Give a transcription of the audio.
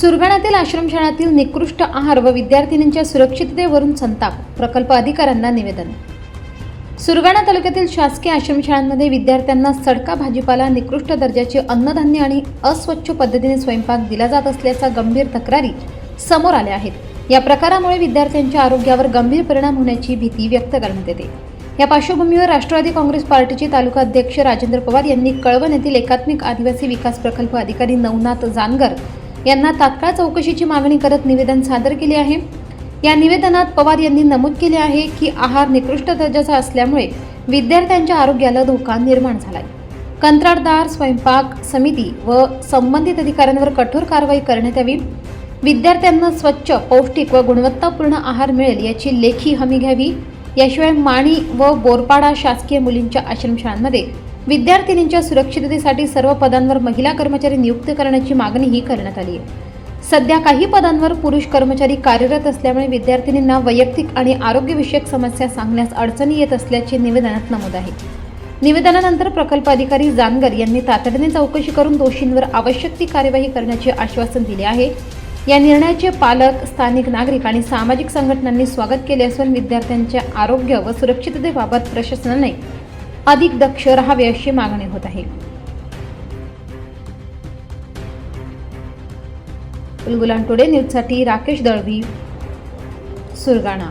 सुरगाणातील आश्रमशाळातील निकृष्ट आहार व विद्यार्थिनींच्या सुरक्षिततेवरून संताप प्रकल्प अधिकाऱ्यांना निवेदन. सुरगाणा तालुक्यातील शासकीय आश्रमशाळांमध्ये विद्यार्थ्यांना सडका भाजीपाला निकृष्ट दर्जाचे अन्नधान्य आणि अस्वच्छ पद्धतीने स्वयंपाक दिला जात असल्याचा गंभीर तक्रारी समोर आल्या आहेत. या प्रकारामुळे विद्यार्थ्यांच्या आरोग्यावर गंभीर परिणाम होण्याची भीती व्यक्त करण्यात येते. या पार्श्वभूमीवर राष्ट्रवादी काँग्रेस पार्टीचे तालुका अध्यक्ष राजेंद्र पवार यांनी कळवण येथील एकात्मिक आदिवासी विकास प्रकल्प अधिकारी नवनाथ जानगर यांना तात्काळ चौकशीची मागणी करत निवेदन सादर केले आहे. या निवेदनात पवार यांनी नमूद केले आहे की आहार निकृष्ट दर्जाचा असल्यामुळे विद्यार्थ्यांच्या आरोग्याला धोका निर्माण झालाय. कंत्राटदार स्वयंपाक समिती व संबंधित अधिकाऱ्यांवर कठोर कारवाई करण्यात यावी. विद्यार्थ्यांना स्वच्छ पौष्टिक व गुणवत्तापूर्ण आहार मिळेल याची लेखी हमी घ्यावी. याशिवाय माणी व बोरपाडा शासकीय मुलींच्या आश्रमशाळांमध्ये विद्यार्थिनींच्या सुरक्षिततेसाठी सर्व पदांवर महिला कर्मचारी नियुक्त करण्याची मागणीही करण्यात आली आहे. सध्या काही पदांवर पुरुष कर्मचारी कार्यरत असल्यामुळे विद्यार्थिनींना वैयक्तिक आणि आरोग्यविषयक समस्या सांगण्यास अडचणी येत असल्याचे निवेदनात नमूद आहे. निवेदनानंतर प्रकल्प अधिकारी जानगर यांनी तातडीने चौकशी करून दोषींवर आवश्यक ती कार्यवाही करण्याचे आश्वासन दिले आहे. या निर्णयाचे पालक स्थानिक नागरिक आणि सामाजिक संघटनांनी स्वागत केले असून विद्यार्थ्यांच्या आरोग्य व सुरक्षिततेबाबत प्रशासनाने अधिक दक्ष राहावे अशी मागणी होत आहे. उलगुलान टुडे न्यूजसाठी राकेश दळवी सुरगाणा.